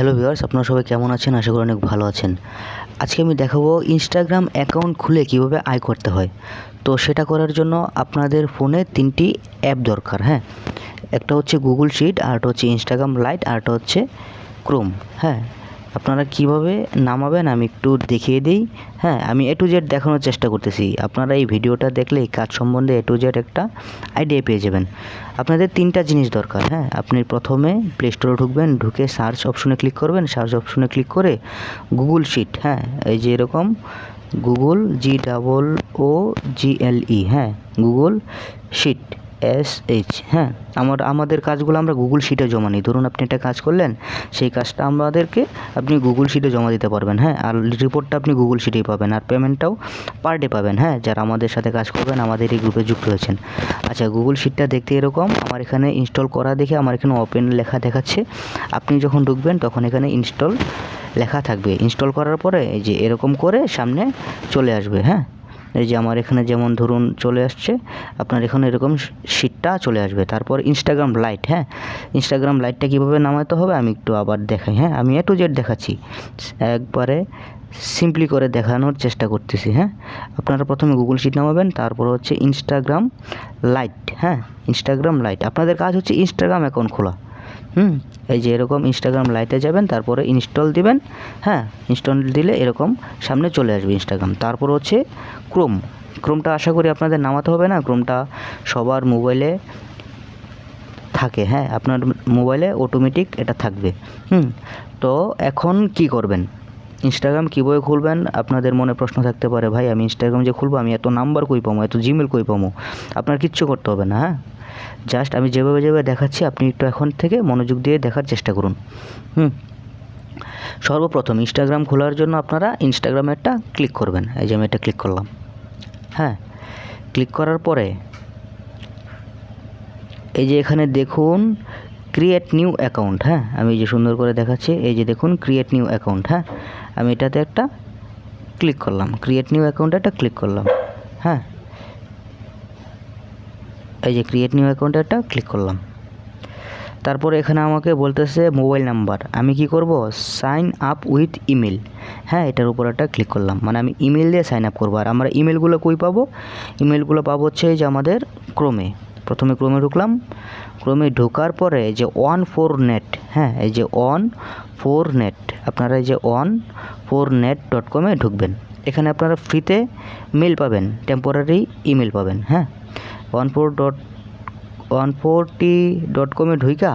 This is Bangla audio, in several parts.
হ্যালো ভিউয়ার্স আপনারা সবাই কেমন আছেন? আশা করি অনেক ভালো আছেন। আজকে আমি দেখাবো ইনস্টাগ্রাম অ্যাকাউন্ট খুলে কীভাবে আয় করতে হয়। তো সেটা করার জন্য আপনাদের ফোনে তিনটি অ্যাপ দরকার হ্যাঁ? একটা হচ্ছে গুগল শিট আরটা হচ্ছে ইনস্টাগ্রাম লাইট আরটা হচ্ছে ক্রোম হ্যাঁ? আপনারা কীভাবে নামাবেন আমি একটু দেখিয়ে দিই। হ্যাঁ আমি এ টু জেড দেখানোর চেষ্টা করতেছি। আপনারা এই ভিডিওটা দেখলে এই কাজ সম্বন্ধে এ টু জেড একটা আইডিয়া পেয়ে যাবেন। আপনাদের তিনটা জিনিস দরকার হ্যাঁ। আপনি প্রথমে প্লে স্টোরে ঢুকবেন, ঢুকে সার্চ অপশনে ক্লিক করবেন। সার্চ অপশনে ক্লিক করে গুগল শিট হ্যাঁ। এই যে এরকম গুগল জি ডাবল ও জি এল ই হ্যাঁ। গুগল শিট এস এইচ হ্যাঁ আমার, আমাদের কাজগুলো আমরা গুগল শিটে জমা নিই। ধরুন আপনি একটা কাজ করলেন, সেই কাজটা আমাদেরকে আপনি গুগল শিটে জমা দিতে পারবেন হ্যাঁ আর রিপোর্টটা আপনি গুগল শিটেই পাবেন, আর পেমেন্টটাও পার ডে পাবেন হ্যাঁ যারা আমাদের সাথে কাজ করবেন, আমাদের এই গ্রুপে যুক্ত হয়েছেন। আচ্ছা গুগল শিটটা দেখতে এরকম, আমার এখানে ইনস্টল করা দেখে আমার এখানে ওপেন লেখা দেখাচ্ছে। আপনি যখন ঢুকবেন, তখন এখানে ইনস্টল লেখা থাকবে। ইনস্টল করার পরে এই যে এরকম করে সামনে চলে আসবে হ্যাঁ। এই যে আমার এখানে যেমন ধরুন চলে আসছে, আপনার এখানে এরকম শিটটা চলে আসবে। তারপর ইনস্টাগ্রাম লাইট হ্যাঁ? ইনস্টাগ্রাম লাইটটা কীভাবে নামাতে হবে আমি একটু আবার দেখাই হ্যাঁ? আমি এ টু জেড দেখাচ্ছি। একবারে সিম্পলি করে দেখানোর চেষ্টা করতেছি হ্যাঁ? আপনারা প্রথমে গুগল শিট নামাবেন, তারপর হচ্ছে ইনস্টাগ্রাম লাইট হ্যাঁ? ইনস্টাগ্রাম লাইট আপনাদের কাজ হচ্ছে ইনস্টাগ্রাম অ্যাকাউন্ট খোলা। হুম। এই যে এরকম ইনস্টাগ্রাম লাইটে যাবেন, তারপরে ইনস্টল দিবেন হ্যাঁ ইনস্টল দিলে এরকম সামনে চলে আসবে ইনস্টাগ্রাম তারপর হচ্ছে ক্রোম ক্রোমটা আশা করি আপনাদের নামাতে হবে না ক্রোমটা সবার মোবাইলে থাকে হ্যাঁ আপনার মোবাইলে অটোমেটিক এটা থাকবে। হুম, তো এখন কি করবেন? ইনস্টাগ্রাম কীভাবে খুলবেন, আপনাদের মনে প্রশ্ন থাকতে পারে, ভাই, আমি ইনস্টাগ্রাম যে খুলবো, আমি এত নাম্বার কই পাবো এত জিমেল কই পাবো আপনার কিচ্ছু করতে হবে না হ্যাঁ? জাস্ট আমি যেভাবে যেভাবে দেখাচ্ছি, আপনি একটু এখন থেকে মনোযোগ দিয়ে দেখার চেষ্টা করুন। হুম? সর্বপ্রথম ইনস্টাগ্রাম খোলার জন্য আপনারা ইনস্টাগ্রামে একটা ক্লিক করবেন। এই যে আমি এটা ক্লিক করলাম। হ্যাঁ? ক্লিক করার পরে এই যে এখানে দেখুন ক্রিয়েট নিউ অ্যাকাউন্ট হ্যাঁ? আমি যে সুন্দর করে দেখাচ্ছি, এই যে দেখুন ক্রিয়েট নিউ অ্যাকাউন্ট হ্যাঁ? আমি এটাতে একটা ক্লিক করলাম। ক্রিয়েট নিউ অ্যাকাউন্টে একটা ক্লিক করলাম। হ্যাঁ? এই যে ক্রিয়েট নিউ অ্যাকাউন্টে একটা ক্লিক করলাম। তারপরে এখানে আমাকে বলতেছে মোবাইল নাম্বার আমি কি করব? সাইন আপ উইথ ইমেল হ্যাঁ এটার উপর একটা ক্লিক করলাম। মানে আমি ইমেল দিয়ে সাইন আপ করব। আর আমরা ইমেলগুলো কই পাবো? ইমেলগুলো পাবো হচ্ছে যে আমাদের ক্রোমে প্রথমে ক্রোমে ঢুকলাম। ক্রোমে ঢোকার পরে যে ওয়ান ফোর নেট হ্যাঁ এই যে ওয়ান ফোর নেট আপনারা এই যে ওয়ান ফোর নেট ডট কমে ঢুকবেন। এখানে আপনারা ফ্রিতে মেল পাবেন। টেম্পোরারি ইমেল পাবেন। হ্যাঁ one four dot one forty dot কমে ঢুইকা,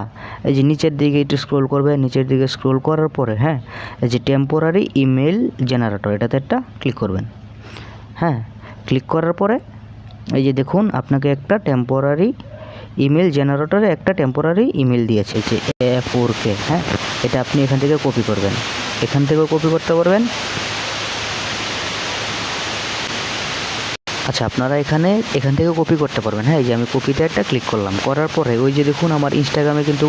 এই যে নিচের দিকে একটু স্ক্রোল করবে, নিচের দিকে স্ক্রোল করার পরে হ্যাঁ এই যে টেম্পোরারি ইমেল জেনারেটর এটাতে একটা ক্লিক করবেন। হ্যাঁ ক্লিক করার পরে, এই যে দেখুন, আপনাকে একটা টেম্পোরারি ইমেল জেনারেটরে একটা টেম্পোরারি ইমেল দিয়েছে, যে এ ফোর কে হ্যাঁ এটা আপনি এখান থেকে কপি করবেন। এখান থেকেও কপি করতে পারবেন। আচ্ছা আপনারা এখানে, এখান থেকে কপি করতে পারবেন। হ্যাঁ এই যে আমি কপিতে একটা ক্লিক করলাম। করার পরে ওই যে দেখুন, আমার ইনস্টাগ্রামে কিন্তু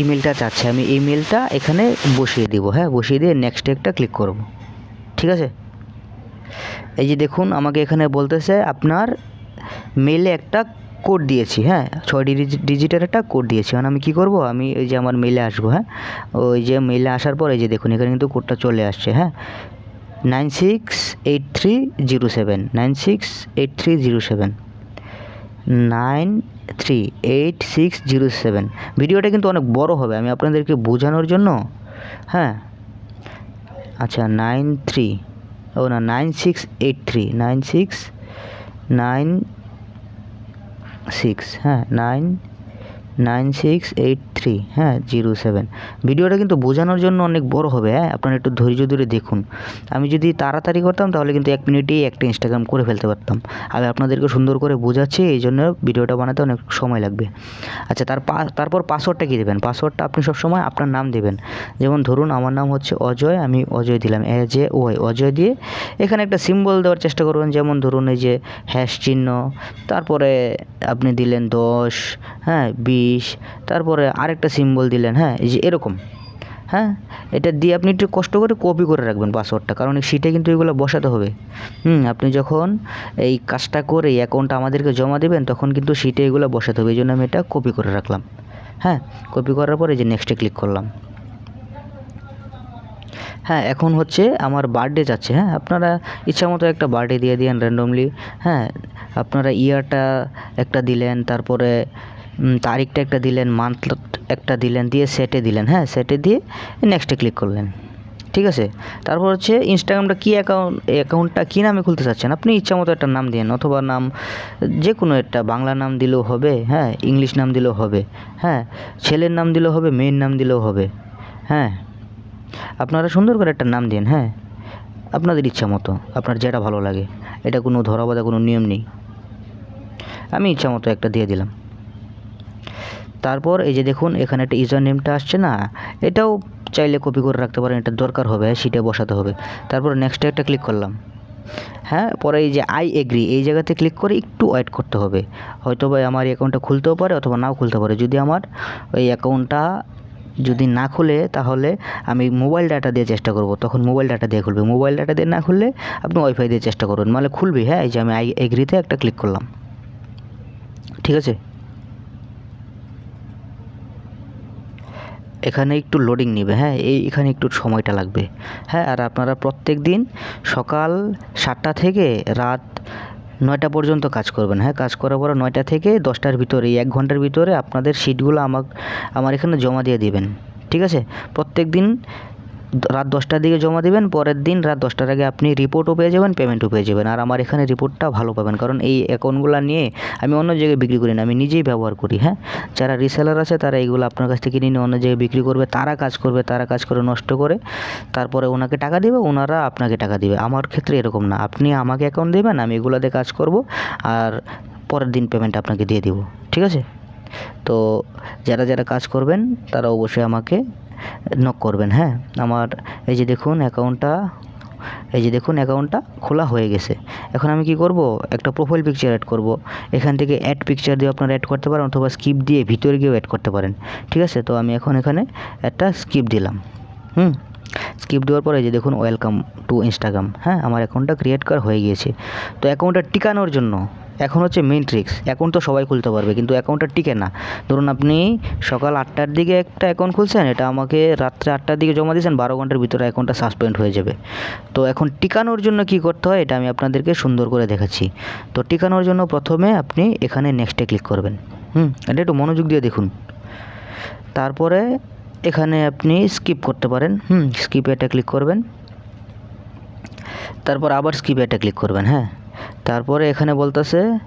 ইমেলটা চাচ্ছে আমি ইমেলটা এখানে বসিয়ে দিব। হ্যাঁ বসিয়ে দিয়ে নেক্সট একটা ক্লিক করব। ঠিক আছে? এই যে দেখুন, আমাকে এখানে বলতেছে, আপনার মেলে একটা কোড দিয়েছি। হ্যাঁ ছয় ডিজিটের একটা কোড দিয়েছি। মানে আমি কী করব? আমি এই যে আমার মেলে আসব। হ্যাঁ ওই যে মেলে আসার পর এই যে দেখুন, এখানে কিন্তু কোডটা চলে আসছে। হ্যাঁ nine six eight three zero seven, nine six eight three zero seven, nine three eight six zero seven. ভিডিওটা কিন্তু অনেক বড় হবে, আমি আপনাদেরকে বোঝানোর জন্য হ্যাঁ? আচ্ছা নাইন থ্রি, ও না, nine six eight three, nine six nine six হ্যাঁ nine nine six eight three হ্যাঁ জিরো সেভেন ভিডিওটা কিন্তু বোঝানোর জন্য অনেক বড় হবে হ্যাঁ আপনারা একটু ধৈর্য ধরে দেখুন। আমি যদি তাড়াতাড়ি করতাম, তাহলে কিন্তু এক মিনিটেই একটা ইনস্টাগ্রাম করে ফেলতে পারতাম। আমি আপনাদেরকে সুন্দর করে বোঝাচ্ছি, এই জন্য ভিডিওটা বানাতে অনেক সময় লাগবে। আচ্ছা তার তারপর পাসওয়ার্ডটা কী দেবেন? পাসওয়ার্ডটা আপনি সবসময় আপনার নাম দেবেন। যেমন ধরুন, আমার নাম হচ্ছে অজয়, আমি অজয় দিলাম, এ যে ওয়াই। অজয় দিয়ে এখানে একটা সিম্বল দেওয়ার চেষ্টা করবেন, যেমন ধরুন এই যে হ্যাশ চিহ্ন, তারপরে আপনি দিলেন দশ হ্যাঁ বিশ, তারপরে আরেকটা সিম্বল দিলেন হ্যাঁ এই যে এরকম হ্যাঁ এটা দিয়ে আপনি একটু কষ্ট করে কপি করে রাখবেন পাসওয়ার্ডটা কারণ এই সিটে কিন্তু এগুলো বসাতে হবে। হুম, আপনি যখন এই কাজটা করে এই অ্যাকাউন্টটা আমাদেরকে জমা দেবেন, তখন কিন্তু সিটে এগুলো বসাতে হবে, এই জন্য আমি এটা কপি করে রাখলাম। হ্যাঁ কপি করার পরে যে নেক্সটে ক্লিক করলাম। হ্যাঁ এখন হচ্ছে আমার বার্থডে যাচ্ছে হ্যাঁ আপনারা ইচ্ছা মতো একটা বার্থডে দিয়ে দিন র্যান্ডমলি হ্যাঁ আপনারা ইয়ারটা একটা দিলেন, তারপরে তারিখটা একটা দিলেন মান্থ একটা দিলেন, দিয়ে সেটে দিলেন হ্যাঁ সেটে দিয়ে নেক্সটে ক্লিক করলেন। ঠিক আছে? তারপর হচ্ছে ইনস্টাগ্রামটা কী অ্যাকাউন্ট অ্যাকাউন্টটা কী নামে খুলতে চাচ্ছেন? আপনি ইচ্ছা মতো একটা নাম দিন অথবা নাম যে কোনো একটা বাংলা নাম দিলেও হবে হ্যাঁ ইংলিশ নাম দিলেও হবে হ্যাঁ ছেলের নাম দিলেও হবে, মেয়ের নাম দিলেও হবে হ্যাঁ। আপনারা সুন্দর করে একটা নাম দিন হ্যাঁ আপনাদের ইচ্ছা মতো, আপনার যেটা ভালো লাগে। এটা কোনো ধরা কোনো নিয়ম নেই। আমি ইচ্ছা মতো একটা দিয়ে দিলাম। তারপর এই যে দেখুন, এখানে একটা ইউজার নেমটা আসছে না? এটাও চাইলে কপি করে রাখতে পারেন, এটা দরকার হবে সেটা বসাতে হবে। তারপর নেক্সটে একটা ক্লিক করলাম। হ্যাঁ পরে এই যে আই এগ্রি এই জায়গাতে ক্লিক করে একটু ওয়েট করতে হবে। হয়তো বা আমার অ্যাকাউন্টটা খুলতেও পারে অথবা নাও খুলতে পারে। যদি আমার ওই অ্যাকাউন্টটা যদি না খুলে, তাহলে আমি মোবাইল ডাটা দিয়ে চেষ্টা করব। তখন মোবাইল ডাটা দিয়ে খুলবে। মোবাইল ডাটা দিয়ে না খুললে আপনি ওয়াইফাই দিয়ে চেষ্টা করবেন। মানে খুলবে হ্যাঁ এই যে আমি আই এগ্রিতে একটা ক্লিক করলাম। ঠিক আছে? এখানে একটু লোডিং নেবে হ্যাঁ? এই এখানে একটু সময়টা লাগবে। হ্যাঁ আর আপনারা প্রত্যেক দিন সকাল সাতটা থেকে রাত নয়টা পর্যন্ত কাজ করবেন হ্যাঁ? কাজ করার পরে নয়টা থেকে দশটার ভিতরে এক ঘণ্টার ভিতরে আপনাদের সিটগুলো আমার আমার এখানে জমা দিয়ে দিবেন, ঠিক আছে? প্রত্যেক দিন রাত দশটার দিকে জমা দিবেন, পরের দিন রাত দশটার আগে আপনি রিপোর্টও পেয়ে যাবেন পেমেন্টও পেয়ে যাবেন। আর আমার এখানে রিপোর্টটা ভালো পাবেন, কারণ এই অ্যাকাউন্টগুলো নিয়ে আমি অন্য জায়গায় বিক্রি করি না, আমি নিজেই ব্যবহার করি হ্যাঁ? যারা রিসেলার আছে তারা এইগুলো আপনার কাছ থেকে নিয়ে অন্য জায়গায় বিক্রি করবে, তারা কাজ করবে, তারা কাজ করে নষ্ট করে, তারপরে ওনাকে টাকা দেবে, ওনারা আপনাকে টাকা দেবে। আমার ক্ষেত্রে এরকম না, আপনি আমাকে অ্যাকাউন্ট দেবেন, আমি এগুলোতে কাজ করব, আর পরের দিন পেমেন্ট আপনাকে দিয়ে দিব, ঠিক আছে? তো যারা যারা কাজ করবেন তারা অবশ্যই আমাকে নক করবেন হ্যাঁ? আমার এই যে দেখুন অ্যাকাউন্টটা এই যে দেখুন অ্যাকাউন্টটা খোলা হয়ে গেছে। এখন আমি কি করব? একটা প্রোফাইল পিকচার অ্যাড করব। এখান থেকে অ্যাড পিকচার দিয়ে আপনারা অ্যাড করতে পারেন অথবা স্কিপ দিয়ে ভিতরে গিয়েও অ্যাড করতে পারেন। ঠিক আছে? তো আমি এখন এখানে একটা স্কিপ দিলাম। হুম? স্কিপ দেওয়ার পরে এই যে দেখুন ওয়েলকাম টু ইনস্টাগ্রাম হ্যাঁ? আমার অ্যাকাউন্টটা ক্রিয়েট করা হয়ে গিয়েছে। তো অ্যাকাউন্টটা টিকানোর জন্য এখন হচ্ছে মেন ট্রিক্স অ্যাকাউন্ট তো সবাই খুলতে পারবে, কিন্তু অ্যাকাউন্টটা টিকে না। ধরুন আপনি সকাল আটটার দিকে একটা অ্যাকাউন্ট খুলছেন, এটা আমাকে রাত্রে আটটার দিকে জমা দিয়েছেন, বারো ঘণ্টার ভিতরে অ্যাকাউন্টটা সাসপেন্ড হয়ে যাবে। তো এখন টিকানোর জন্য কি করতে হয়, এটা আমি আপনাদেরকে সুন্দর করে দেখাচ্ছি। তো টিকানোর জন্য প্রথমে আপনি এখানে নেক্সটে ক্লিক করবেন। হুম, এটা একটু মনোযোগ দিয়ে দেখুন। তারপরে এখানে আপনি স্কিপ করতে পারেন। হুম স্কিপ এটা ক্লিক করবেন। তারপর আবার স্কিপ এটা ক্লিক করবেন হ্যাঁ। তারপরে এখানে বলতেছে,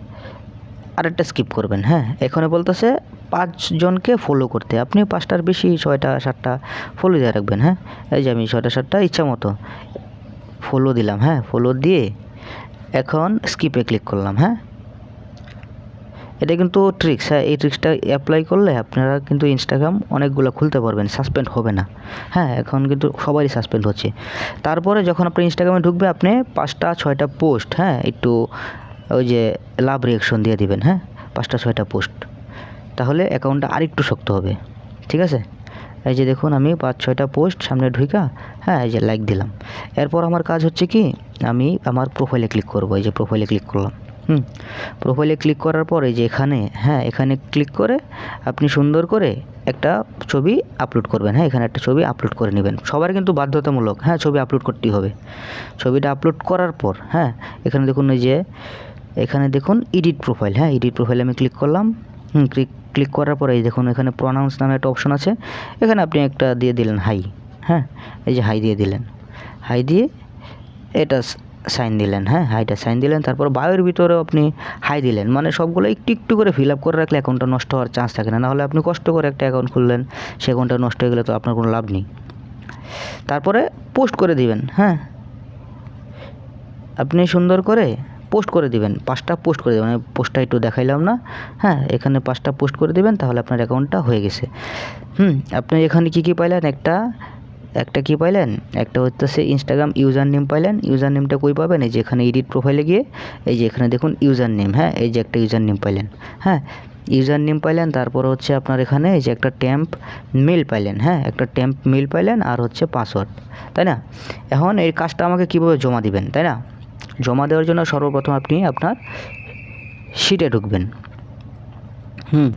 আরেকটা স্কিপ করবেন হ্যাঁ? এখানে বলতেছে, পাঁচজনকে ফলো করতে। আপনি পাঁচটার বেশি ছয়টা, সাতটা ফলো দিয়ে রাখবেন হ্যাঁ? এই যে আমি ছয়টা, সাতটা ইচ্ছা মতো ফলো দিলাম হ্যাঁ? ফলো দিয়ে এখন স্কিপে ক্লিক করলাম হ্যাঁ? এটা কিন্তু ট্রিক্স হ্যাঁ এই ট্রিক্সটা অ্যাপ্লাই করলে আপনারা কিন্তু ইনস্টাগ্রাম অনেকগুলো খুলতে পারবেন সাসপেন্ড হবে না। হ্যাঁ এখন কিন্তু সবারই সাসপেন্ড হচ্ছে। তারপরে যখন আপনি ইনস্টাগ্রামে ঢুকবে, আপনি পাঁচটা, ছয়টা পোস্ট হ্যাঁ একটু ওই যে লাভ রিয়াকশন দিয়ে দিবেন হ্যাঁ পাঁচটা, ছয়টা পোস্ট তাহলে অ্যাকাউন্টটা আরেকটু শক্ত হবে, ঠিক আছে? এই যে দেখুন, আমি পাঁচ, ছয়টা পোস্ট সামনে ঢুকা হ্যাঁ এই যে লাইক দিলাম। এরপর আমার কাজ হচ্ছে কি, আমি আমার প্রোফাইলে ক্লিক করব, এই যে প্রোফাইলে ক্লিক করলাম। হুম। প্রোফাইলে ক্লিক করার পর যে এখানে হ্যাঁ এখানে ক্লিক করে আপনি সুন্দর করে একটা ছবি আপলোড করবেন। হ্যাঁ এখানে একটা ছবি আপলোড করে নেবেন। সবার কিন্তু বাধ্যতামূলক। হ্যাঁ ছবি আপলোড করতেই হবে। ছবিটা আপলোড করার পর হ্যাঁ এখানে দেখুন এই যে, এখানে দেখুন এডিট প্রোফাইল হ্যাঁ এডিট প্রোফাইলে আমি ক্লিক করলাম। হুম ক্লিক ক্লিক করার পরে দেখুন এখানে প্রনাউন্স নামে একটা অপশন আছে। এখানে আপনি একটা দিয়ে দিলেন হাই হ্যাঁ এই যে হাই দিয়ে দিলেন। হাই দিয়ে এটা সাইন দিলেন হ্যাঁ হাইটা সাইন দিলেন, তারপর বায়োর ভিতরেও আপনি হাই দিলেন। মানে সবগুলো একটু একটু করে ফিল আপ করে রাখলে অ্যাকাউন্টটা নষ্ট হওয়ার চান্স থাকে না। নাহলে আপনি কষ্ট করে একটা অ্যাকাউন্ট খুললেন সে অ্যাকাউন্টটা নষ্ট হয়ে গেলে তো আপনার কোনো লাভ নেই। তারপরে পোস্ট করে দিবেন হ্যাঁ। আপনি সুন্দর করে পোস্ট করে দিবেন, পাঁচটা পোস্ট করে দেবেন। পোস্টটা একটু দেখাইলাম না হ্যাঁ এখানে পাঁচটা পোস্ট করে দিবেন, তাহলে আপনার অ্যাকাউন্টটা হয়ে গেছে। হুম, আপনি এখানে কী কী পাইলেন? একটা একটা কী পাইলেন? একটা হচ্ছে ইনস্টাগ্রাম ইউজার নেম পাইলেন। ইউজার নেমটা কই পাবেন? এই যে এখানে এডিট প্রোফাইলে গিয়ে, এই যে এখানে দেখুন ইউজার নেম হ্যাঁ? এই যে একটা ইউজার নেম পাইলেন হ্যাঁ? ইউজার নেম পাইলেন, তারপর হচ্ছে আপনার এখানে এই যে একটা ট্যাম্প মেল পাইলেন হ্যাঁ? একটা ট্যাম্প মেল পাইলেন আর হচ্ছে পাসওয়ার্ড তাই না? এখন এই কাজটা আমাকে কীভাবে জমা দিবেন, তাই না? জমা দেওয়ার জন্য সর্বপ্রথম আপনি আপনার শিটে ঢুকবেন। হুম।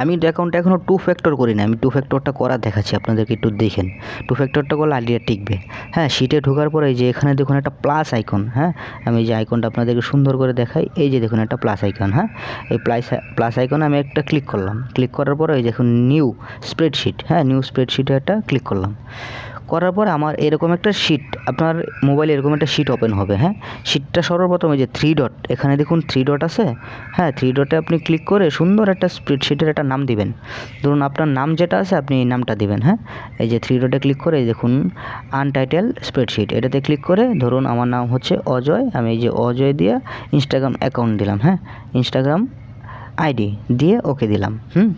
আমি অ্যাকাউন্টটা এখনও টু ফ্যাক্টর করি না আমি টু ফ্যাক্টরটা করা দেখাচ্ছি, আপনাদেরকে একটু দেখেন। টু ফ্যাক্টরটা করলে আইডিয়া টিকবে। হ্যাঁ সিটে ঢোকার পরে যে এখানে দেখুন একটা প্লাস আইকন হ্যাঁ? আমি যে আইকনটা আপনাদেরকে সুন্দর করে দেখাই, এই যে দেখুন একটা প্লাস আইকন হ্যাঁ? এই প্লাস প্লাস আইকনে আমি একটা ক্লিক করলাম। ক্লিক করার পরে এই দেখুন নিউ স্প্রেডশিট হ্যাঁ? নিউ স্প্রেডশিটে একটা ক্লিক করলাম। করার পর আমার এরকম একটা শিট আপনার মোবাইলে এরকম একটা শিট ওপেন হবে হ্যাঁ? শিটটা সর্বপ্রথম এই যে থ্রি ডট এখানে দেখুন থ্রি ডট আছে হ্যাঁ? থ্রি ডটে আপনি ক্লিক করে সুন্দর একটা স্প্রেডশিটের একটা নাম দিবেন। ধরুন আপনার নাম যেটা আছে, আপনি নামটা দিবেন হ্যাঁ? এই যে থ্রি ডটে ক্লিক করে দেখুন আনটাইটেল স্প্রেডশিট এটাতে ক্লিক করে ধরুন আমার নাম হচ্ছে অজয়, আমি এই যে অজয় দিয়ে ইনস্টাগ্রাম অ্যাকাউন্ট দিলাম হ্যাঁ? ইনস্টাগ্রাম আইডি দিয়ে ওকে দিলাম, হুম?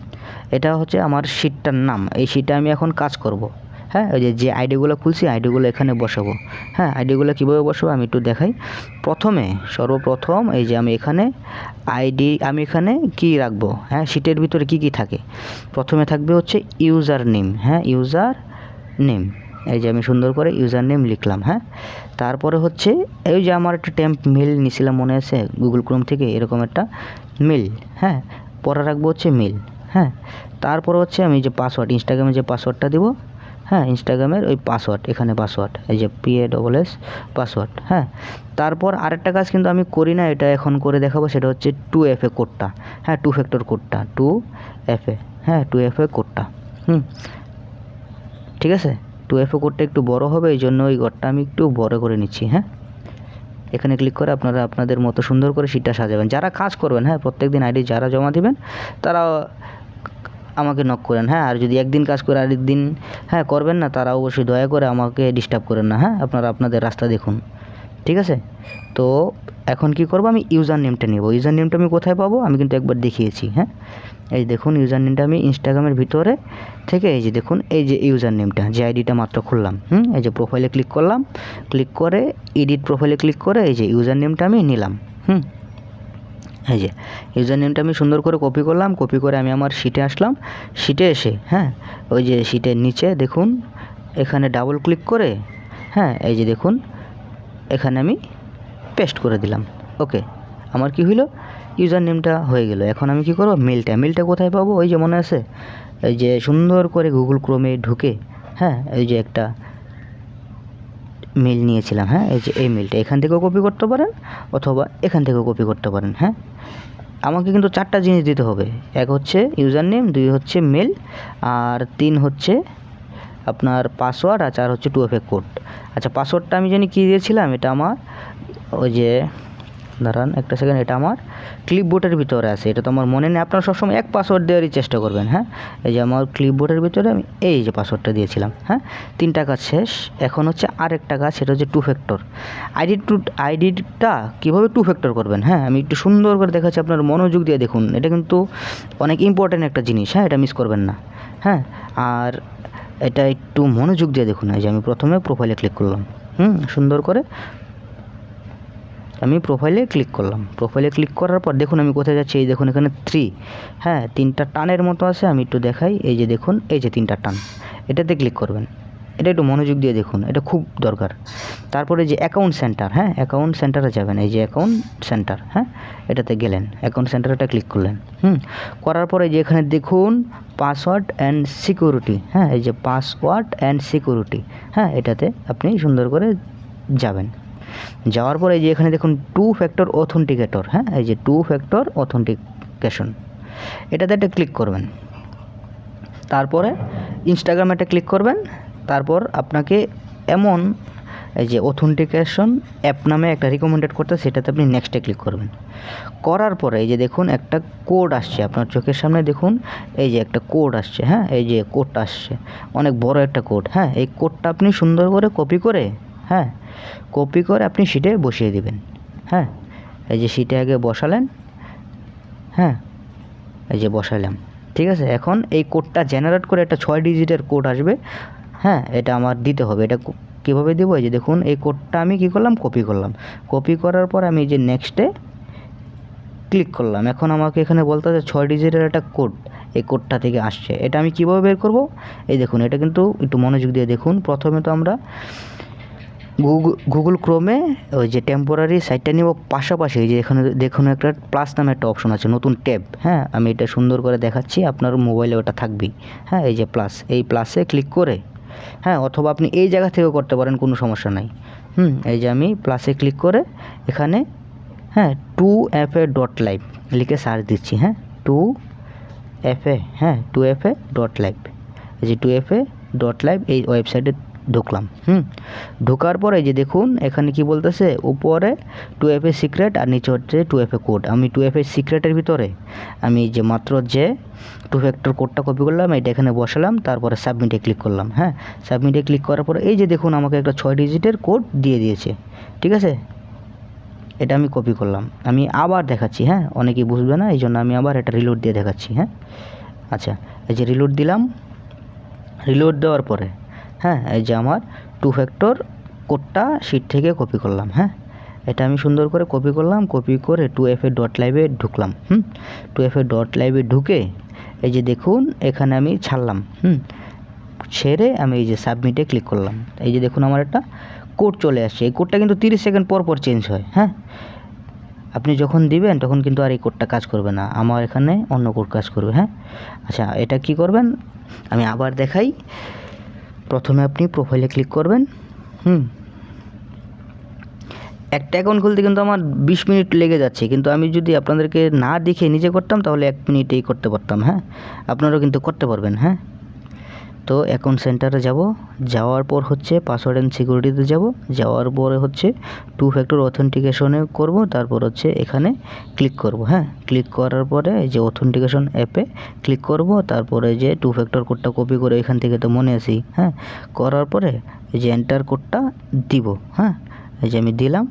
এটা হচ্ছে আমার শিটটার নাম, এই শিটে আমি এখন কাজ করব। হ্যাঁ ওই যে যে আইডিগুলো খুলছি আইডিগুলো এখানে বসাবো। হ্যাঁ আইডিগুলো কীভাবে বসাবো আমি একটু দেখাই। প্রথমে, সর্বপ্রথম এই যে আমি এখানে আইডি আমি এখানে কি রাখব? হ্যাঁ শিটের ভিতরে কি কি থাকে? প্রথমে থাকবে হচ্ছে ইউজার নেম হ্যাঁ ইউজার নেম এই যে আমি সুন্দর করে ইউজার নেম লিখলাম হ্যাঁ। তারপরে হচ্ছে, এই যে আমার একটা টেম্প মেল নিছিলাম মনে আছে গুগল ক্রোম থেকে এরকম একটা মেল হ্যাঁ। পরে রাখব হচ্ছে মেল হ্যাঁ। তারপরে হচ্ছে আমি যে পাসওয়ার্ড ইনস্টাগ্রামে যে পাসওয়ার্ডটা দেবো হ্যাঁ ইনস্টাগ্রামের ওই পাসওয়ার্ড এখানে পাসওয়ার্ড এই যে P A double S password হ্যাঁ। তারপর আরেকটা কাজ কিন্তু আমি করি না, এটা এখন করে দেখাবো, সেটা হচ্ছে টু এফ এ কোডটা হ্যাঁ টু ফ্যাক্টর কোডটা টু এফ এ হ্যাঁ টু এফ এ কোডটা হুম। ঠিক আছে? টু এফ এ কোডটা একটু বড় হবে, এই জন্য ওই ঘরটা আমি একটু বড় করে নিচ্ছি হ্যাঁ। এখানে ক্লিক করে আপনারা আপনাদের মতো সুন্দর করে সিটটা সাজাবেন। যারা কাজ করবেন হ্যাঁ প্রত্যেক দিন আইডি যারা জমা দিবেন, তারা আমাকে নক করেন হ্যাঁ? আর যদি একদিন কাজ করে আরেক দিন হ্যাঁ করবেন না, তারা অবশ্যই দয়া করে আমাকে ডিস্টার্ব করেন না হ্যাঁ? আপনারা আপনাদের রাস্তা দেখুন, ঠিক আছে? তো এখন কি করব? আমি ইউজার নেমটা নেব। ইউজার নেমটা আমি কোথায় পাবো? আমি কিন্তু একবার দেখিয়েছি হ্যাঁ? এই দেখুন ইউজার নেমটা আমি ইনস্টাগ্রামের ভিতরে থেকে, এই যে দেখুন, এই যে ইউজার নেমটা যে আইডিটা মাত্র খুললাম, হুম? এই যে প্রোফাইলে ক্লিক করলাম ক্লিক করে এডিট প্রোফাইলে ক্লিক করে, এই যে ইউজার নেমটা আমি নিলাম, হুম? এই যে ইউজার নেমটা আমি সুন্দর করে কপি করলাম কপি করে আমি আমার শিটে আসলাম। শিটে এসে হ্যাঁ ওই যে শিটের নিচে দেখুন, এখানে ডাবল ক্লিক করে হ্যাঁ এই যে দেখুন, এখানে আমি পেস্ট করে দিলাম। ওকে আমার কি হইল? ইউজার নেমটা হয়ে গেল। এখন আমি কি করব? মেলটা মেলটা কোথায় পাবো? ওই যে মনে আছে? এই যে সুন্দর করে গুগল ক্রোমে ঢুকে হ্যাঁ এই যে একটা মেল নিয়েছিলাম হ্যাঁ? এই যে, এই মিলটা এখান থেকেও কপি করতে পারেন অথবা এখান থেকেও কপি করতে পারেন হ্যাঁ? আমাকে কিন্তু চারটা জিনিস দিতে হবে। এক হচ্ছে ইউজার নেম দুই হচ্ছে মেল আর তিন হচ্ছে আপনার পাসওয়ার্ড আর চার হচ্ছে টু এফ কোড আচ্ছা পাসওয়ার্ডটা আমি জানি কী দিয়েছিলাম? এটা আমার ওই যে দাঁড়ান, একটা সেকেন্ড এটা আমার ক্লিপবোর্ডের ভিতরে আছে, এটা তো আমার মনে নেই। আপনারা সবসময় এক পাসওয়ার্ড দেওয়ারই চেষ্টা করবেন হ্যাঁ? এই যে আমার ক্লিপবোর্ডের ভিতরে আমি এই যে পাসওয়ার্ডটা দিয়েছিলাম হ্যাঁ? তিনটা কাজ শেষ, এখন হচ্ছে আরেকটা কাজ, সেটা হচ্ছে টু ফ্যাক্টর আইডি টু আইডিটা কীভাবে টু ফ্যাক্টর করবেন হ্যাঁ? আমি একটু সুন্দর করে দেখাচ্ছি আপনার মনোযোগ দিয়ে দেখুন, এটা কিন্তু অনেক ইম্পর্ট্যান্ট একটা জিনিস হ্যাঁ? এটা মিস করবেন না হ্যাঁ? আর এটা একটু মনোযোগ দিয়ে দেখুন, এই যে আমি প্রথমে প্রোফাইলে ক্লিক করলাম, হুম? সুন্দর করে আমি প্রোফাইলে ক্লিক করলাম। প্রোফাইলে ক্লিক করার পর দেখুন আমি কোথায় যাচ্ছি, এই দেখুন এখানে থ্রি হ্যাঁ তিনটা টানের মতো আছে, আমি একটু দেখাই, এই যে দেখুন, এই যে তিনটা টান। এটাতে ক্লিক করবেন। এটা একটু মনোযোগ দিয়ে দেখুন, এটা খুব দরকার। তারপরে যে অ্যাকাউন্ট সেন্টার হ্যাঁ অ্যাকাউন্ট সেন্টারে যাবেন, এই যে অ্যাকাউন্ট সেন্টার হ্যাঁ এটাতে গেলেন অ্যাকাউন্ট সেন্টারটা ক্লিক করলেন। হুম, করার পরে যে এখানে দেখুন পাসওয়ার্ড অ্যান্ড সিকিউরিটি হ্যাঁ এই যে পাসওয়ার্ড অ্যান্ড সিকিউরিটি হ্যাঁ এটাতে আপনি সুন্দর করে যাবেন। যাওয়ার পরে এই যে এখানে দেখুন টু ফ্যাক্টর অথেন্টিকেটর হ্যাঁ? এই যে টু ফ্যাক্টর অথেন্টিকেশন এটাতে একটা ক্লিক করবেন। তারপরে ইনস্টাগ্রামে একটা ক্লিক করবেন। তারপর আপনাকে এমন এই যে অথেন্টিকেশন অ্যাপ নামে একটা রিকমেন্ডেড করতে সেটাতে আপনি নেক্সটে ক্লিক করবেন। করার পরে এই যে দেখুন একটা কোড আসছে, আপনার চোখের সামনে দেখুন, এই যে একটা কোড আসছে হ্যাঁ? এই যে কোডটা আসছে, অনেক বড় একটা কোড হ্যাঁ? এই কোডটা আপনি সুন্দর করে কপি করে হ্যাঁ? কপি করে আপনি শিটে বসিয়ে দিবেন। হ্যাঁ? এই যে শিটে আগে বসালেন। হ্যাঁ? এই যে বসালাম ঠিক আছে? এখন এই কোডটা জেনারেট করে একটা ছয় ডিজিটের কোড আসবে। হ্যাঁ? এটা আমার দিতে হবে। এটা কীভাবে দেবো? এই যে দেখুন, এই কোডটা আমি কী করলাম? কপি করলাম। কপি করার পর আমি যে নেক্সটে ক্লিক করলাম। এখন আমাকে এখানে বলতে হবে ছয় ডিজিটের একটা কোড এই কোডটা থেকে আসছে। এটা আমি কীভাবে বের করব? এই দেখুন, এটা কিন্তু একটু মনোযোগ দিয়ে দেখুন। প্রথমে তো আমরা গুগল গুগল ক্রোমে ওই যে টেম্পোরারি সাইটটা নিব পাশাপাশি যে এখানে দেখুন একটা প্লাস নামে একটা অপশন আছে, নতুন ট্যাব। হ্যাঁ আমি এটা সুন্দর করে দেখাচ্ছি, আপনার মোবাইলে ওটা থাকবেই। হ্যাঁ এই যে প্লাস এই প্লাসে ক্লিক করে হ্যাঁ অথবা আপনি এই জায়গা থেকেও করতে পারেন, কোনো সমস্যা নাই। হুম, এই যে আমি প্লাসে ক্লিক করে এখানে হ্যাঁ two F A dot live লিখে সার্চ দিচ্ছি হ্যাঁ টু এফ এ হ্যাঁ two F A dot live এই যে two F A dot live এই ওয়েবসাইটে ঢুকলাম, হুম? ঢোকার পরে যে দেখুন, এখানে কি বলতেছে? উপরে টু এফ এ সিক্রেট আর নিচে হচ্ছে টু এফ এ কোড আমি টু এফ এ সিক্রেটের ভিতরে, আমি যে মাত্র যে টু ফ্যাক্টর কোডটা কপি করলাম, এটা এখানে বসালাম, তারপরে সাবমিটে ক্লিক করলাম হ্যাঁ? সাবমিটে ক্লিক করার পরে, এই যে দেখুন, আমাকে একটা ছয় ডিজিটের কোড দিয়ে দিয়েছে, ঠিক আছে? এটা আমি কপি করলাম। আমি আবার দেখাচ্ছি হ্যাঁ? অনেকেই বুঝবে না এই জন্য আমি আবার এটা রিলোড দিয়ে দেখাচ্ছি হ্যাঁ? আচ্ছা এই যে রিলোড দিলাম রিলোড দেওয়ার পরে হ্যাঁ এই যে আমার টু ফ্যাক্টর কোডটা শিট থেকে কপি করলাম হ্যাঁ? এটা আমি সুন্দর করে কপি করলাম কপি করে টু এফ এ ডট লাইভে ঢুকলাম, হুম? টু এফ এ ডট লাইভে ঢুকে এই যে দেখুন, এখানে আমি ছাড়লাম, হুম? ছেড়ে আমি এই যে সাবমিটে ক্লিক করলাম। এই যে দেখুন আমার একটা কোড চলে আসছে। এই কোডটা কিন্তু তিরিশ সেকেন্ড পর পর চেঞ্জ হয় হ্যাঁ? আপনি যখন দিবেন, তখন কিন্তু আর এই কোডটা কাজ করবে না। আমার এখানে অন্য কোড কাজ করবে হ্যাঁ? আচ্ছা এটা কি করবেন? আমি আবার দেখাই। প্রথমে আপনি প্রোফাইলে ক্লিক করবেন, হুম। একটা অ্যাকাউন্ট খুলতে কিন্তু আমার বিশ মিনিট লেগে যাচ্ছে, কিন্তু আমি যদি আপনাদেরকে না দেখে নিজে করতাম, তাহলে এক মিনিটেই করতে পারতাম হ্যাঁ? আপনারাও কিন্তু করতে পারবেন হ্যাঁ? তো অ্যাকাউন্ট সেন্টারে যাব। যাওয়ার পর হচ্ছে পাসওয়ার্ড অ্যান্ড সিকিউরিটিতে যাব। যাওয়ার পরে হচ্ছে টু ফ্যাক্টর অথেন্টিকেশনে করব। তারপর হচ্ছে এখানে ক্লিক করব হ্যাঁ? ক্লিক করার পরে এই যে অথেন্টিকেশন অ্যাপে ক্লিক করব। তারপরে যে টু ফ্যাক্টর কোডটা কপি করে এখান থেকে তো মনে আসি হ্যাঁ? করার পরে এই যে এন্টার কোডটা দিব হ্যাঁ? এই যে আমি দিলাম,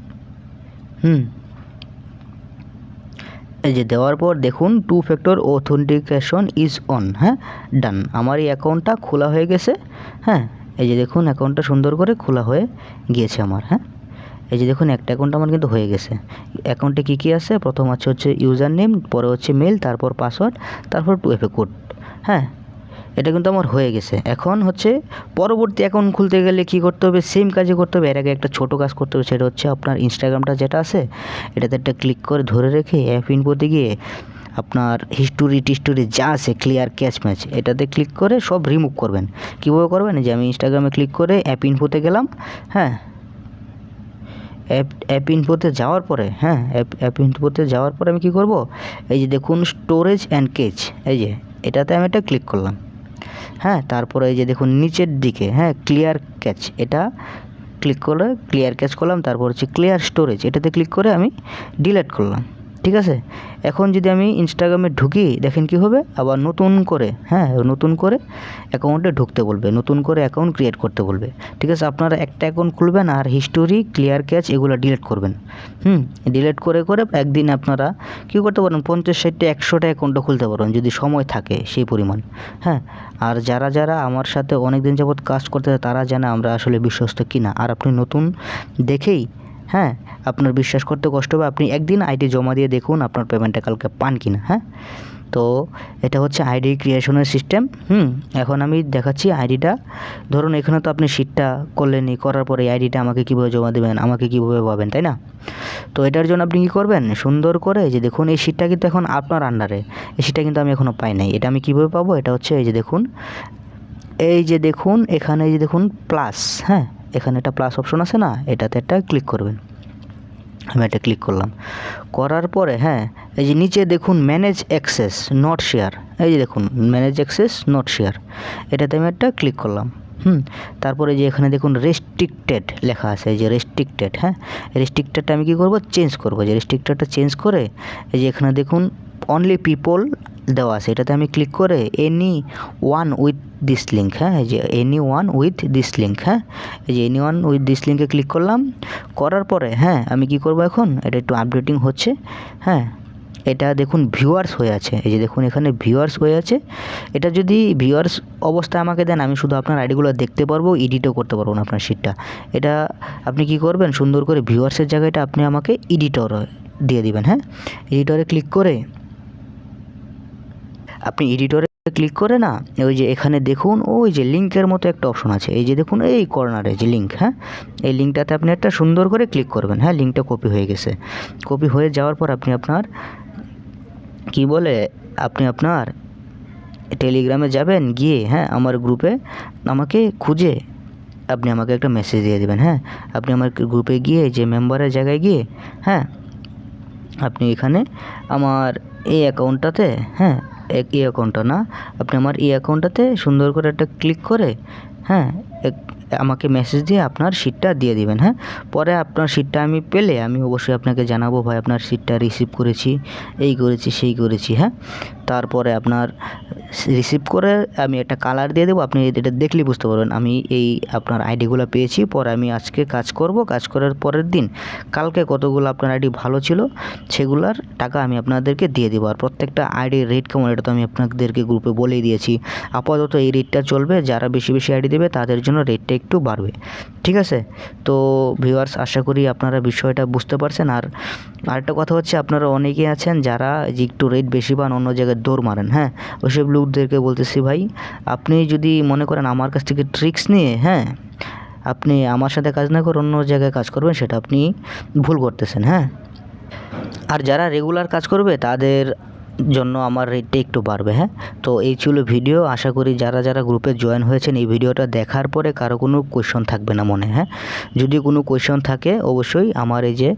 হুম? এই যে দেওয়ার পর দেখুন two factor authentication is on হ্যাঁ? ডান আমার এই অ্যাকাউন্টটা খোলা হয়ে গেছে হ্যাঁ? এই যে দেখুন অ্যাকাউন্টটা সুন্দর করে খোলা হয়ে গিয়েছে আমার হ্যাঁ? এই যে দেখুন, একটা অ্যাকাউন্ট আমার কিন্তু হয়ে গেছে। অ্যাকাউন্টে কী কী আছে? প্রথম আছে হচ্ছে ইউজার নেম পরে হচ্ছে মেল তারপর পাসওয়ার্ড তারপর টু এফ এ কোড হ্যাঁ? এটা কিন্তু আমার হয়ে গেছে। এখন হচ্ছে পরবর্তী অ্যাকাউন্ট খুলতে গেলে কী করতে হবে? সেম কাজই করতে হবে। এর আগে একটা ছোটো কাজ করতে হবে, সেটা হচ্ছে আপনার ইনস্টাগ্রামটা যেটা আছে, এটাতে একটা ক্লিক করে ধরে রেখে অ্যাপ ইনপোতে গিয়ে আপনার হিস্টোরি টিস্টোরি যা আছে ক্লিয়ার ক্যাচ ম্যাচ এটাতে ক্লিক করে সব রিমুভ করবেন। কীভাবে করবেন? যে আমি ইনস্টাগ্রামে ক্লিক করে অ্যাপ ইনফোতে গেলাম হ্যাঁ? অ্যাপ অ্যাপ ইনফোতে যাওয়ার পরে হ্যাঁ অ্যাপ অ্যাপ ইনফোতে যাওয়ার পরে আমি কী করব? এই যে দেখুন স্টোরেজ অ্যান্ড কেচ এই যে, এটাতে আমি এটা ক্লিক করলাম। হ্যাঁ তারপরে এই যে দেখুন, নিচের দিকে হ্যাঁ ক্লিয়ার ক্যাচ এটা ক্লিক করে ক্লিয়ার ক্যাচ করলাম, তারপর হচ্ছে ক্লিয়ার স্টোরেজ এটাতে ক্লিক করে আমি ডিলেট করলাম। ঠিক আছে? এখন যদি আমি ইনস্টাগ্রামে ঢুকি, দেখেন কি হবে? আবার নতুন করে হ্যাঁ নতুন করে অ্যাকাউন্টে ঢুকতে বলবে, নতুন করে অ্যাকাউন্ট ক্রিয়েট করতে বলবে। ঠিক আছে? আপনারা একটা অ্যাকাউন্ট খুলবেন আর হিস্টোরি ক্লিয়ার ক্যাচ এগুলো ডিলিট করবেন। হুম? ডিলিট করে করে একদিন আপনারা কী করতে পারেন? পঞ্চাশ, ষাটটা, একশোটা অ্যাকাউন্টও খুলতে পারেন, যদি সময় থাকে সেই পরিমাণ। হ্যাঁ? আর যারা যারা আমার সাথে অনেক দিন যাবৎ কাজ করতে, তারা জানে আমরা আসলে বিশ্বস্ত কিনা। আর আপনি নতুন দেখেই হ্যাঁ আপনার বিশ্বাস করতে কষ্ট হবে। আপনি একদিন আইডি জমা দিয়ে দেখুন আপনার পেমেন্টটা কালকে পান কি না হ্যাঁ? তো এটা হচ্ছে আইডি ক্রিয়েশনের সিস্টেম হুম? এখন আমি দেখাচ্ছি আইডিটা ধরুন এখানে তো আপনি শিটটা করলেনই করার পরে আইডিটা আমাকে কীভাবে জমা দেবেন, আমাকে কীভাবে পাবেন, তাই না? তো এটার জন্য আপনি কী করবেন? সুন্দর করে যে দেখুন, এই শিটটা কিন্তু এখন আপনার আন্ডারে এই শিটটা কিন্তু আমি এখনও পাই নাই। এটা আমি কীভাবে পাবো? এটা হচ্ছে এই যে দেখুন, এই যে দেখুন এখানে যে দেখুন প্লাস হ্যাঁ? এখানে একটা প্লাস অপশন আছে না, এটাতে একটা ক্লিক করবেন। আমি এটা ক্লিক করলাম। করার পরে হ্যাঁ এই যে নিচে দেখুন ম্যানেজ অ্যাক্সেস নট শেয়ার এই যে দেখুন ম্যানেজ অ্যাক্সেস নট শেয়ার এটাতে আমি একটা ক্লিক করলাম। হুম, তারপরে যে এখানে দেখুন রেস্ট্রিক্টেড লেখা আছে, এই যে রেস্ট্রিক্টেড হ্যাঁ? রেস্ট্রিক্টেডটা আমি কী করব? চেঞ্জ করব। যে রেস্ট্রিক্টেডটা চেঞ্জ করে, এই যে এখানে দেখুন অনলি পিপল দেওয়া আছে। এটাতে আমি ক্লিক করে any one with this link হ্যাঁ? এই যে any one with this link হ্যাঁ? এই যে এনি ওয়ান উইথ দিস লিঙ্কে ক্লিক করলাম। করার পরে হ্যাঁ আমি কি করব এখন? এটা একটু আপডেটিং হচ্ছে হ্যাঁ? এটা দেখুন ভিউয়ার্স হয়ে আছে। এই যে দেখুন এখানে ভিউয়ার্স হয়ে আছে। এটা যদি ভিউয়ার্স অবস্থায় আমাকে দেন, আমি শুধু আপনার আইডিগুলো দেখতে পারব এডিটও করতে পারব না আপনার শিটটা এটা আপনি কি করবেন? সুন্দর করে ভিউয়ার্সের জায়গাটা আপনি আমাকে এডিটর দিয়ে দিবেন হ্যাঁ? এডিটরে ক্লিক করে আপনি এডিটরে ক্লিক করে না, ওই যে এখানে দেখুন, ওই যে লিঙ্কের মতো একটা অপশন আছে। এই যে দেখুন, এই কর্নারে যে লিঙ্ক হ্যাঁ? এই লিঙ্কটাতে আপনি একটা সুন্দর করে ক্লিক করবেন হ্যাঁ? লিঙ্কটা কপি হয়ে গেছে। কপি হয়ে যাওয়ার পর আপনি আপনার, কি বলে, আপনি আপনার টেলিগ্রামে যাবেন, গিয়ে হ্যাঁ আমার গ্রুপে আমাকে খুঁজে আপনি আমাকে একটা মেসেজ দিয়ে দেবেন হ্যাঁ? আপনি আমার গ্রুপে গিয়ে, যে মেম্বারের জায়গায় গিয়ে হ্যাঁ? আপনি এখানে আমার এই অ্যাকাউন্টটাতে হ্যাঁ? এক- ই অ্যাকাউন্টটা না? আপনি আমার এই অ্যাকাউন্টটাতে সুন্দর করে একটা ক্লিক করে হ্যাঁ আমাকে মেসেজ দিয়ে আপনার সিটটা দিয়ে দিবেন হ্যাঁ? পরে আপনার সিটটা আমি পেলে আমি অবশ্যই আপনাকে জানাব, ভাই, আপনার সিটটা রিসিভ করেছি, এই করেছি, সেই করেছি হ্যাঁ? তারপরে আপনার রিসিভ করে আমি একটা কালার দিয়ে দেবো। আপনি এটা দেখলেই বুঝতে পারবেন। আমি এই আপনার আইডিগুলো পেয়েছি। পরে আমি আজকে কাজ করব। কাজ করার পরের দিন কালকে কতগুলো আপনার আইডি ভালো ছিল সেগুলার টাকা আমি আপনাদেরকে দিয়ে দেবো। আর প্রত্যেকটা আইডির রেট কেমন এটা তো আমি আপনাদেরকে গ্রুপে বলেই দিয়েছি। আপাতত এই রেটটা চলবে। যারা বেশি বেশি আইডি দেবে তাদের জন্য রেটটা একটু বাড়বে। ঠিক আছে? তো ভিউয়ার্স আশা করি আপনারা বিষয়টা বুঝতে পারছেন। আর আরেকটা কথা হচ্ছে আপনারা অনেকেই আছেন যারা যে একটু রেট বেশি পান অন্য জায়গায় দৌড় মারেন হ্যাঁ? ওইসব লোকদেরকে বলতেছি, ভাই, আপনি যদি মনে করেন আমার কাছ থেকে ট্রিক্স নিয়ে হ্যাঁ আপনি আমার সাথে কাজ না করে অন্য জায়গায় কাজ করবেন, সেটা আপনি ভুল করতেছেন হ্যাঁ? আর যারা রেগুলার কাজ করবে, তাদের জন্য আমার রেটটা একটু বাড়বে হ্যাঁ? তো এই ছিল ভিডিও আশা করি যারা যারা গ্রুপে জয়েন হয়েছেন, এই ভিডিওটা দেখার পরে কারও কোনো কোয়েশন থাকবে না মনে হ্যাঁ? যদি কোনো কোয়েশন থাকে, অবশ্যই আমার এই যে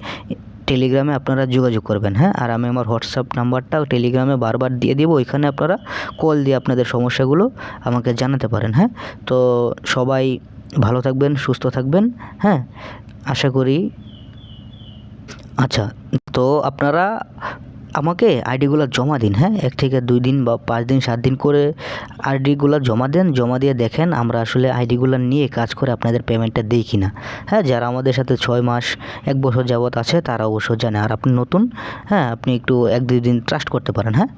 টেলিগ্রামে আপনারা যোগাযোগ করবেন হ্যাঁ? আর আমি আমার হোয়াটসঅ্যাপ নাম্বারটাও টেলিগ্রামে বারবার দিয়ে দেবো, ওইখানে আপনারা কল দিয়ে আপনাদের সমস্যাগুলো আমাকে জানাতে পারেন হ্যাঁ? তো সবাই ভালো থাকবেন, সুস্থ থাকবেন হ্যাঁ? আশা করি আচ্ছা তো আপনারা আমাকে আইডিগুলো জমা দিন হ্যাঁ? এক থেকে দুই দিন বা পাঁচ দিন, সাত দিন করে আইডিগুলো জমা দেন, জমা দিয়ে দেখেন আমরা আসলে আইডিগুলো নিয়ে কাজ করে আপনাদের পেমেন্টটা দিই কি না হ্যাঁ যারা আমাদের সাথে ছয় মাস, এক বছর যাবৎ আছে, তারা অবশ্য জানে। আর আপনি নতুন হ্যাঁ আপনি একটু এক দুই দিন ট্রাস্ট করতে পারেন হ্যাঁ?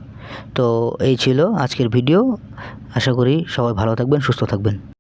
তো এই ছিল আজকের ভিডিও আশা করি সবাই ভালো থাকবেন, সুস্থ থাকবেন।